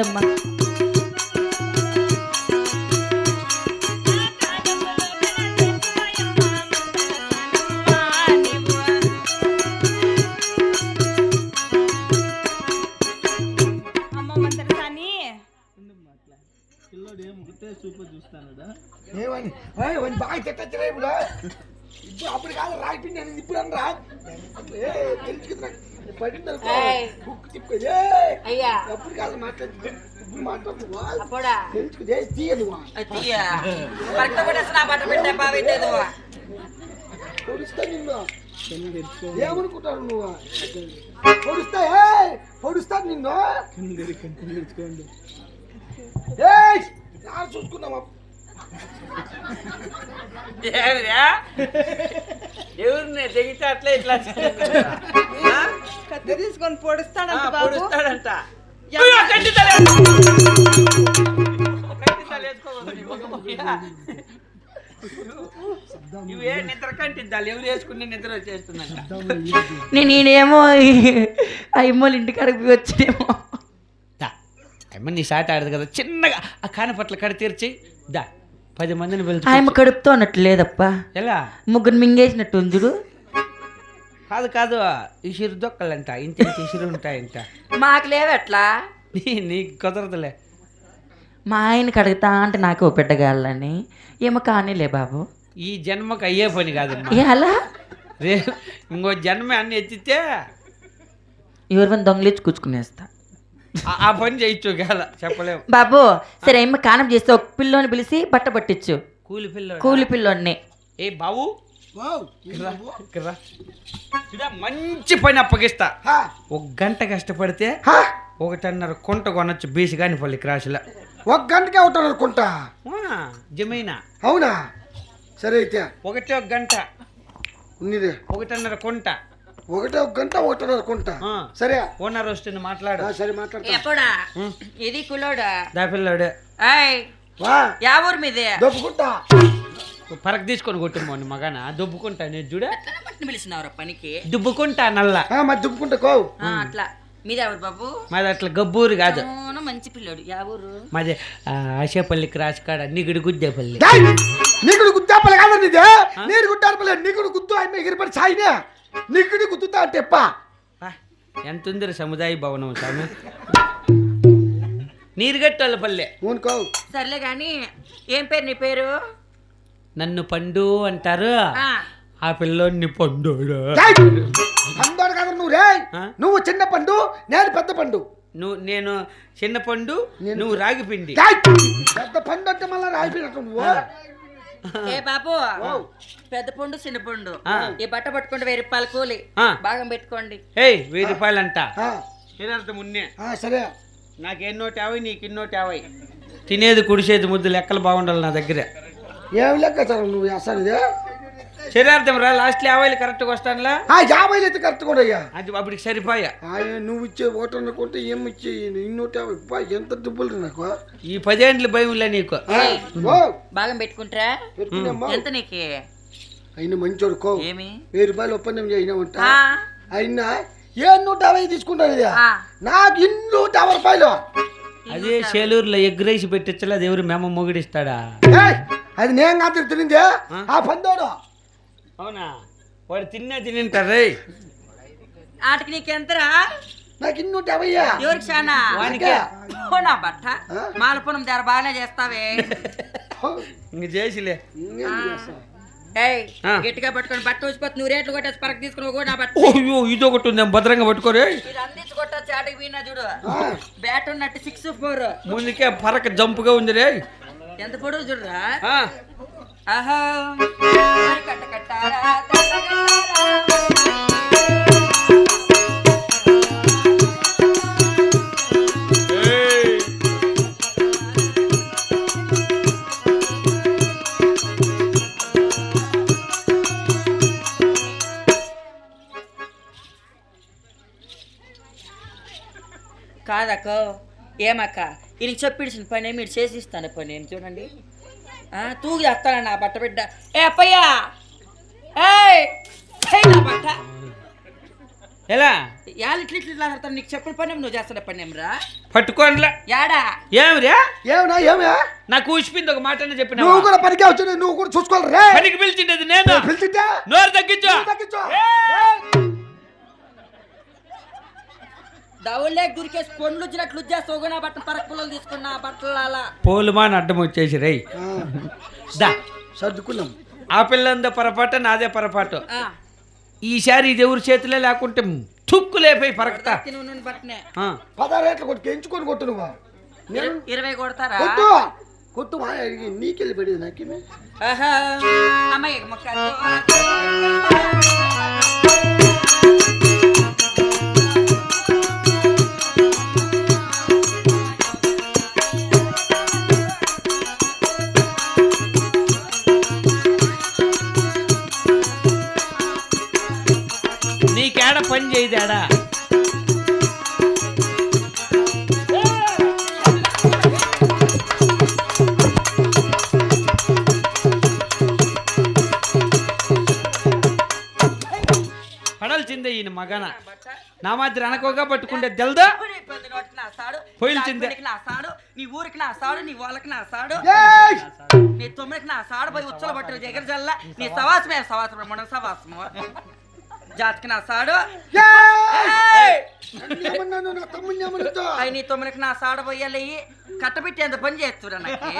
కాదమ్మా రాయిపిండి అనేది ఇప్పుడు అని రా ఏ, తెలుసుకుంది నాకు. పడింది. బుక్ తిప్పు. ఏయ్. అయ్యా. అప్పుడు కాదు మాట్లాడు ఇప్పుడు అప్పుడా? తెలుసుకుంది. తీయదు పొడుస్తా నిన్ను. ఏమనుకుంటారు నువ్వు? పొడుస్తా ఏ పొడుస్తా నిన్ను. తెరి కన్ను ఎవరిని తెగితే అట్లా ఇట్లా కత్తి తీసుకొని పొడుస్తాడంట బాబు. పొడుస్తాడంట. యమ్మ. కంటి తల కంటి తల వేసుకోకూడదు నీ మొగ నిద్ర కంటిద్దాలు? ఎవరు వేసుకునే నిద్ర వచ్చేస్తుందంట? నేను ఈయనేమో అయ్యమ్మోళ్ళ ఇంటికాడికి పోయి వచ్చినేమో. దా. అమ్మ నీ సాట ఆడదు కదా. చిన్నగా ఆ కానపట్ల కడ తీర్చి దా. పది మందిని పిలుచు ఆయమ్మ కడుపుతో అన్నట్టు లేదప్ప. ఎలా? ముగ్గురు మింగేసినట్టు ఉంచుడు కాదు కాదు ఇసురు దొక్కలంట ఇంత ఇంత ఇసురు ఉంటాయంట. మాకు లేవు అట్లా. నీ నీకు కుదరదులే. మా ఆయనకి అడుగుతా అంటే నాకు ఓ పెట్టగాలని ఏమో కానీలే బాబు. ఈ జన్మకు అయ్యే పని అలా? రే ఇంకో జన్మ అన్ని ఎత్తితే ఎవరివని దొంగలిచ్చి కూర్చుకునేస్తా. ఆ- పని చేయొచ్చు కాల చెప్పలేము. బాబు సరే ఏమో కానం చేస్తే ఒక పిల్లోని పిలిచి బట్ట పట్టించు కూలి పిల్ల కూలి పిల్లోని ఏ బావు. ఇదా మంచి పని అప్పగిస్తా. ఒక గంట కష్టపడితే ఒకటిన్నర కుంట కొనొచ్చు బీసి కాని పల్లి క్రాసులో ఒక గంటకే అవుతాను అనుకుంటా జమైనా? అవునా? సరే అయితే. ఒకటే ఒక గంట. ఉన్నది. ఒకటిన్నర కుంట. ఒకటే ఒక గంట ఒకటి అనుకుంటా. సరే. ఓనర్ వస్తుంది మాట్లాడు. సరే మాట్లాడతా. ఎప్పుడా ఇది కులోడా? దా పిల్లాడు. ఆయ్ వా. యా ఊరు మీదే? దొప్పుకుంటా పరకు తీసుకొని కొట్టుమోని మగన. దుబ్బుకుంటా నేను చూడ? పిలిచినవరా పనికి? దుబ్బుకుంటా నల్ల. ఆ, మరి దుప్పుకుంటా కో అట్లా. మీదే ఎవరు బాబు? మాది అట్లా గబ్బూరు కాదు. మంచి పిల్లోడు. యా ఊరు? మాది ఆ, ఆశేపల్లి క్రాస్ కాడ నిగిడి గుద్దేపల్లి. డేయ్! నీకుడు గుద్దాపలే కాదు నీదే. నీరు గుద్దాపలే నీకుడు గుద్దు ఆయన ఎగిరిపడి సాయినే. నీకుడి గుద్దుతా అంటే ఆ, ఎంత ఉందిరా సముదాయ భవనం స్వామి? నీరుగట్టల పల్లె. ఊనుకో. సర్లే గాని ఏం పేరు నీ పేరు? నన్ను పండు అంటారు. ఆ, పండుడు డేయ్! అందరు కదా నువ్వు రే? నువ్వు చిన్న పండు నేను పెద్ద పండు. నువ్వు నేను చిన్న పండు నువ్వు రాగి పిండి. డేయ్! పెద్ద పండు అంటే మళ్ళీ నువ్వు. ఏ బాబు? పెద్ద పండు చిన్న పండు. ఈ బట్ట పట్టుకుంటే వెయ్యి రూపాయలు కూలి. ఆ. భాగం పెట్టుకోండి. ఏయ్ వెయ్యి రూపాయలంట. ఆ, ఏదంత మున్నే. ఆ, సరే. నాకు ఎన్నోటి యాభై నీకు ఇన్నోటి యాభై తినేది కుడిసేది ముద్దు లెక్కలు బాగుండాలి నా దగ్గర. ఏం లెక్క సార్ నువ్వు అసలు శరీరార్థం రా లాస్ట్ యాభైలు కరెక్ట్గా వస్తానులా? ఆ యాభై అయితే కరెక్ట్ కూడా అయ్యా. అది అప్పటికి సరిపోయా. ఆయన నువ్వు ఇచ్చే ఓటు అనుకుంటే ఏం ఇచ్చే? ఇన్నూట యాభై ఎంత డబ్బులు నాకు ఈ పదేండ్ల భయంలే నీకు. భాగం పెట్టుకుంటారా. పెట్టుకునేమ్మా. ఎంత నీకు? ఆయన మంచోడు కో. ఏమి? వెయ్యి రూపాయలు ఒప్పందం చేయమంట ఆ, అయినా ఏ నూట యాభై తీసుకుంటాను ఇది. నాకు ఇన్నూట యాభై రూపాయలు. అదే సేలూరులో ఎగ్ రైస్ పెట్టించలే? అది ఎవరు మేమ మొగిడిస్తాడా? ఏయ్, అది నేను కాదు తినింది ఆ పందోడు. అవునా? వాడు తిన్నా తినింటారు ఆటికి నీకెంతరా? నాకు ఇన్నూట యాభయ్యా ఎవరికి చానా? వానికే. ఓ నా బట్ట బాగానే చేస్తావే. ఇంక చేసిలే. గట్టిగా పట్టుకొని బట్ట వచ్చిపోతే నువ్వు రేట్లు కొట్టేసి పరకు తీసుకుని నా బట్ట ఓయ్యో ఇది ఒకటి ఉంది భద్రంగా పట్టుకోరే ఇది అందించి కొట్టచ్చు ఆటకి పోయినా చూడు. బ్యాట్ ఉన్నట్టు సిక్స్ ఫోర్ ముందుకే పరక జంపుగా ఉంది రే ఎంత పొడవు చూడరా? ఆహా. కట్ట కట్టారా కాదక్క ఏమక్క? ఇది చెప్పిడిసిన పని మీరు చేసి ఇస్తాను పని ఏం చూడండి. తూగి చేస్తాను నా బట్ట బిడ్డ. ఏ అప్పయ్యా? ఏయ్! నా బట్ట. ఎలా? యాళ్ళు ఇట్లా ఇట్లా ఆడతాను నీకు చెప్పిన పని నువ్వు చేస్తున్న పని ఏమరా? పట్టుకోండిలా. యాడా? ఏమిరా? ఏమన్నా ఏమే నాకు ఊసిపోయింది ఒక మాట చెప్పిన నువ్వు కూడా పనికి వచ్చి నువ్వు కూడా చూసుకోవాలి రే. పనికి పిలిచిండేది నేను. పిలిచిద్దా నోరు తగ్గించు. తగ్గించు. దవులేకి దొరికేసి పండ్లు వచ్చినట్లు చేస్తావు కూడా బట్ట పరక పుల్లలు తీసుకున్నా బట్టలు అలా. పోలుమాని అడ్డం వచ్చేసి రై దా. సర్దుకున్నాం. ఆ పిల్లందో పొరపాటు నాదే పొరపాటు. ఆ, ఈసారి ఇది ఎవరి చేతిలో లేకుంటే తుక్కు లేపై పరకతా. తిను నుండి బట్టనే ఆ. పదహారు రేట్లు కొట్టు ఎంచుకొని కొట్టు నువ్వు. నేను ఇరవై కొడతారా? కొట్టు. కొట్టు మా నీకెళ్ళి పడేది నాకేమే? ఆహా. అమ్మాయి మొక్క పడాల్సిందే ఈయన మగన. నా మాదిరి అనకోగా పట్టుకుంటే తెల్దా పోయిల్చిందే. నా సాడు. నీ ఊరికి నా సాడు నీ వాళ్ళకి నా సాడు. ఏయ్! నీ తొమ్మిదికి నా సాడు పోయి ఉచ్చల బట్టలు జగర్ జల్ల. నీ సవాసమే సవాసం సవాసము. జాతికి నా తొమ్మిదికి నా సాడు పోయాలి. కట్టబెట్టేంత పని చేస్తురా నాకు?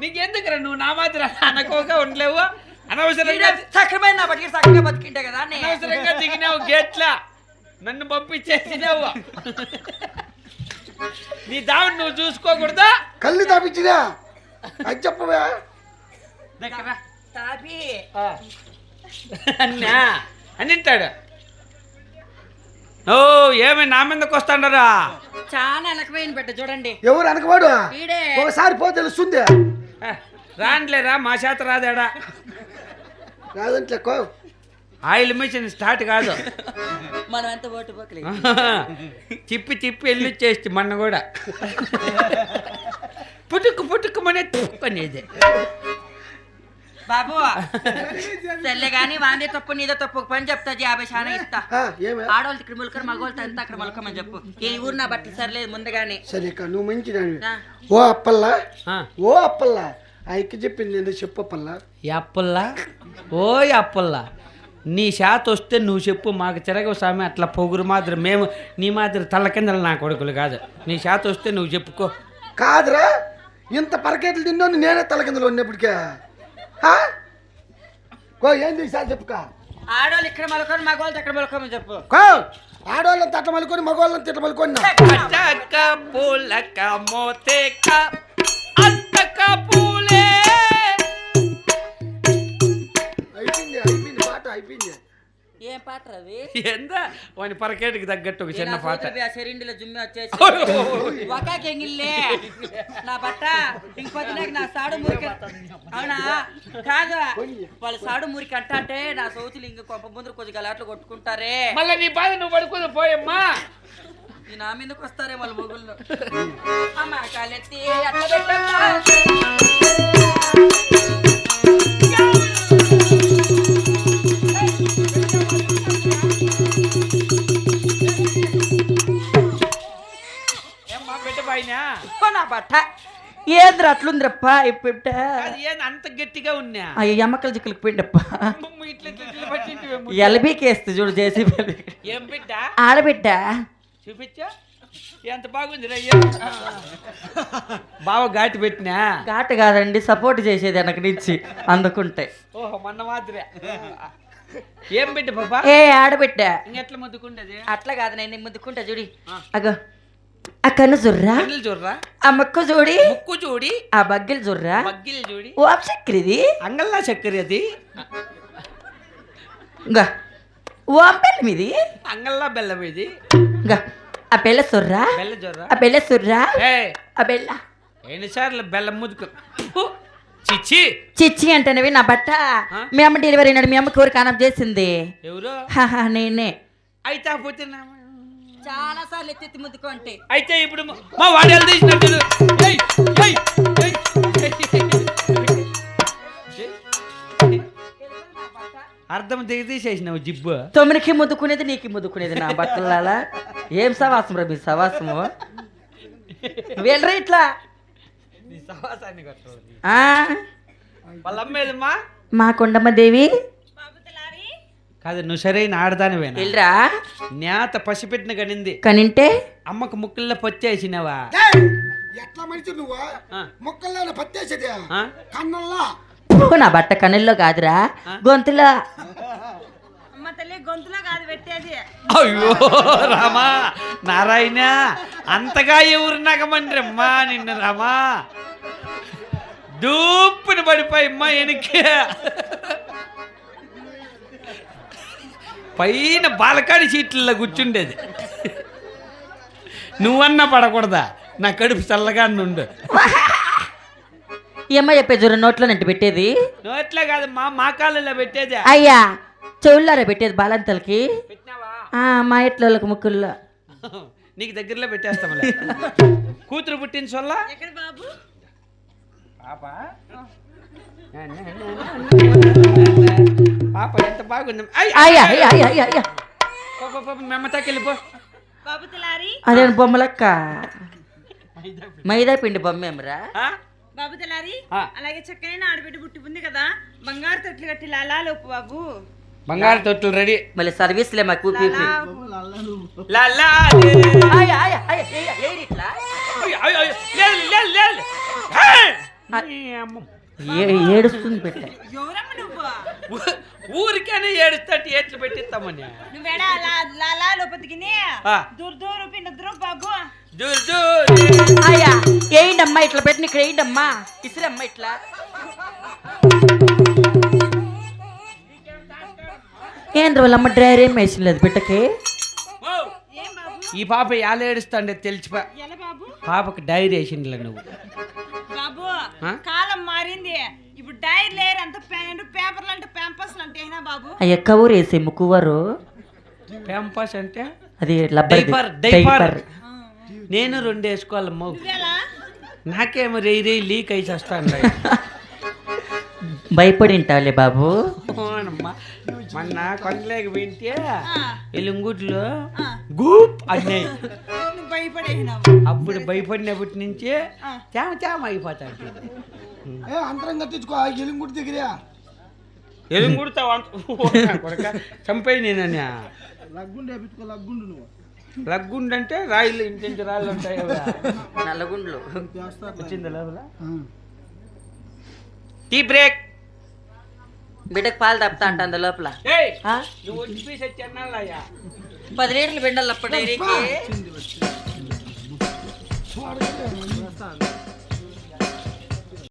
నీకెందుకురా నువ్వు నా మాదిరి అనకోగా ఉండలేవు? అనవసరంగా సక్రమైన నా బతికి సక్రమంగా బతికింటే కదా నే. అనవసరంగా దిగినావు గేట్లా. నన్ను పంపించేసినావు. నీ దావిని నువ్వు చూసుకోకూడదా? కళ్ళు తాపించినా? అది చెప్పవే? దగ్గర తాపి. అన్నా. అనింటాడు ఓ ఏమి నా మీదకి వస్తాడరా? చాలా వెనకమైన బిడ్డ చూడండి. ఎవరు అనకవాడు ఈడే ఒకసారి పో తెలుస్తుంది. రాండ్లేరా మా చేత రాదాడా. రాదంటే కో. ఆయిల్ మిషన్ స్టార్ట్ కాదు. మనం ఎంత ఓటు పోకలే తిప్పి తిప్పి వెళ్ళొచ్చేసి మొన్న కూడా. పుట్టుకు పుట్టుకు మనే అనేది. బాబు తెల్లే గాని వాందే తప్పు నీదో తప్పు. పని చెప్తా యాభై శానా ఇస్తా. ఆడవాళ్ళు ఇక్కడ ములకరు మగవాళ్ళతో ఎంత అక్కడ మొలకమని చెప్పు. ఈ ఊరు నా బట్టలు సరిలేదు ముందుగానే. సరే నువ్వు మంచిదానివి. నా. ఓ అప్పల్లా? ఓ అప్పల్లా? ఆ ఎక్కి చెప్పింది ఏందో చెప్పు అప్పల్లా. అప్పల్లా? ఓ అప్పల్లా. నీ శాత వస్తే నువ్వు చెప్పు మాకు తిరగవు స్వామి అట్లా పొగురు మాదిరి. మేము నీ మాదిరి తల్ల కిందలు నా కొడుకులు కాదు. నీ శాత వస్తే నువ్వు చెప్పుకో. కాదురా ఇంత పరకేట్లు తిన్నోని నేనే తల కిందలో ఉన్నప్పటికే ఆ? కో ఏం చేసా చెప్పుకా. ఆడవాళ్ళు ఇక్కడ మొలకరు మగవాళ్ళతో అక్కడ మొలకమని చెప్పు. కో ఆడవాళ్ళని తట్ట మలుకొని మగవాళ్ళని తిట్ట మలుకొని ఏం పాట రవి ఎంత వాని పరకేటికి తగ్గట్టు ఒక చిన్న పాట శరీండిలో జుమ్మి వచ్చేసి ఒకాకి ఎంగిల్లే నా బట్ట ఇంకొద్దినాక నా సాడు మురికి అవునా? కాదు. వాళ్ళ సాడు మురికి అంట అంటే నా సౌతులు ఇంక కొంప ముందు కొద్దిగా గలాట్లు కొట్టుకుంటారే. మళ్ళీ నీ బాధ నువ్వు పడుకోదు పోయమ్మా. ఈ నా మీదకి వస్తారే వాళ్ళ మొగుళ్ళు. అమ్మ కాలెత్తి అట్ట ఏంద్ర అట్లుందిరప్ప ఏంది అంత గట్టిగా ఉన్నా? అయ్యో ఎమ్మకల జిక్కులకు పిండప్ప అమ్మమ్మ ఇట్లా ఇట్లా ఇట్లా పట్టింటివేమో. ఎల్బీకి వేస్తే చూడు జేసీబీ ఏం బిడ్డ? ఆడబిడ్డ? చూపించా. ఎంత బాగుంది రయ్య బావ ఘాటి పెట్టినా? ఘాటు కాదండి సపోర్ట్ చేసేది వెనక నుంచి అందుకుంటే. ఓహో మొన్న మాదిరే. ఏం బిడ్డ పాపా? ఏ ఆడబిడ్డ. ఇంకెట్లా ముద్దుకుండేది అట్లా కాదు నేను ముద్దుకుంటా చూడి. అగో. ఆ కన్ను జుర్రా? చూడరా ఆ ముక్కు చూడి ముక్కు చూడి ఆ బగ్గిలు జుర్రా? మగ్గిలు చూడి ఓ చక్రిది అంగల్లా చక్కెర అది? ఇంకా ఓ పెళ్ళి మీది? అంగల్లా బెల్లం ఇది? ఇంకా ఆ పెళ్ళ సుర్రా? బెల్ల జొర్రా? ఆ పెళ్ళ సుర్రా? ఆ బెల్ల? ఎన్నిసార్లు బెల్లం ముద్దుకు ఫు, చిచ్చి. చిచ్చి అంటేనవి నా బట్ట. ఆ? మీ అమ్మ డెలివరీ అయినాడు మీ అమ్మకి ఊరు కానం చేసింది. ఎవరు? హాహా, నేనే. అయితే పోతే నా- చాలా సార్లు ఎత్తి ముద్దుకో అంటే. అయితే ఇప్పుడు మా- వాడు తీసినట్టు ఏయ్, ఏయ్, ఏయ్, ఏయ్. అర్థం దిగదీసేసినావు జిబ్బు. తొమ్మిదికి ముద్దుకునేది నీకు ముద్దుకునేది నా బట్టలాలా. ఏం సవాసం రా మీ సవాసము? వెళ్ళరా ఇట్లా? మా కొండమ్మ దేవి. కాదు నువ్వు సరైన ఆడదానివేనా? వెళ్ళరా నేత పసిపెట్టిన కనింది. కనింటే? అమ్మకు ముక్కుల్లో పొచ్చేసినావా ఏయ్, ఎట్లా మనిషి నువ్వు. మొక్కల్లో పత్తేసేది? కన్నల్లా? నా బట్ట కనుల్లో కాదురా. గొంతులో. అమ్మ తల్లి గొంతులో కాదు పెట్టేది. అయ్యో రామా నారాయణ అంతగా ఎవరు నగమండ్రమ్మా నిన్ను రామా? దూప్పుని పడిపోయమ్మా వెనక్కి పైన బాలకాడి సీట్లలో కూర్చుండేది. నువ్వన్నా పడకూడదా? నా కడుపు చల్లగా నుండు ఈ అమ్మ చెప్పే చూడు నోట్లో నెట్టు పెట్టేది? నోట్లే కాదమ్మా మా కాళ్ళలో పెట్టేదే. అయ్యా చెవుల్లారా పెట్టేది బాలంతలకి? పెట్టినావా? ఆ, మా ఎట్ల ముక్కుల్లో? నీకు దగ్గరలో పెట్టేస్తాంలే కూతురు పుట్టిన సొల్ల ఎక్కడ బాబు? పాప? పాప ఎంత బాగుంది. అయ్, అయ్, అయ్యా అయ్, అయ్యా. అయ్యా మెమ్మతాకి వెళ్ళిపో బాబు తెలారి. అదే బొమ్మలక్క. మైదా పిండి బొమ్మేమరా ఆ? బాబు తెలారి. అలాగే చక్కనైన ఆడబిడ్డ ఉంది కదా. బంగారు తొట్లు కట్టి లాలా లోపు బాబు. బంగారు తొట్టులు రెడీ. మళ్ళీ సర్వీస్లే మాకు పీపీ ఏడుస్తుంది పెట్ట. ఊరికేనే ఏడుస్తాటి ఏట్లు పెట్టిస్తామని. నువ్వేడా లాలా లోపతికి ఆ. దూర దూరు పిండి దూరం బాబు. దూర్ దూర్. అయ్యా ఏంటమ్మా ఇట్లా పెట్టిన ఇక్కడ ఏంటమ్మా ఇసిరమ్మా ఇట్లా. ఏంద్ర వాళ్ళమ్మ డ్రైవర్ ఏం వేసిన లేదు బిడ్డకి? ఓ, ఏం బాబు? ఈ పాప ఎలా ఏడుస్తాండే తెలిసిపో. ఎలా బాబు? పాపకు డైరీ వేసిండ్లే నువ్వు. డైర్ లేరు అంత పేపర్లు అంటే ప్యాంపస్లు అంటే ఏనా బాబు? అయ్యా కవర్ వేసే ముక్కువారు ప్యాంపస్ అంటే? అది డైపర్ డైపర్ నేను రెండు వేసుకోవాలమ్మా. నాకేమో రేయి రేయి లీక్ అయి వస్తాను భయపడి ఉంటావులే బాబు మొన్న కొండలేక వింటే ఎలుంగుట్లో. గూప్ అన్నాయి. అప్పుడు భయపడినప్పటి నుంచి. తేమ తేమ అయిపోతాడు ఏ అంతరం కట్టించుకో ఎలుగుడి దగ్గర. ఎలుంగుడితో కొడక చంపేయి నేనని లగ్గుండు వేపించుకో లగ్గుండు నువ్వు. లగ్గుండంటే రాయిలు ఇంటింటి రాళ్ళు ఉంటాయి కదా. నల్లగుండ్లు. వచ్చింది లోపల? Tea break. బిడ్డకు పాలు తప్పుతా అంట అంద లోపల. ఆ? పది లీటర్లు బిండాలి అప్పుడు డైరీకి.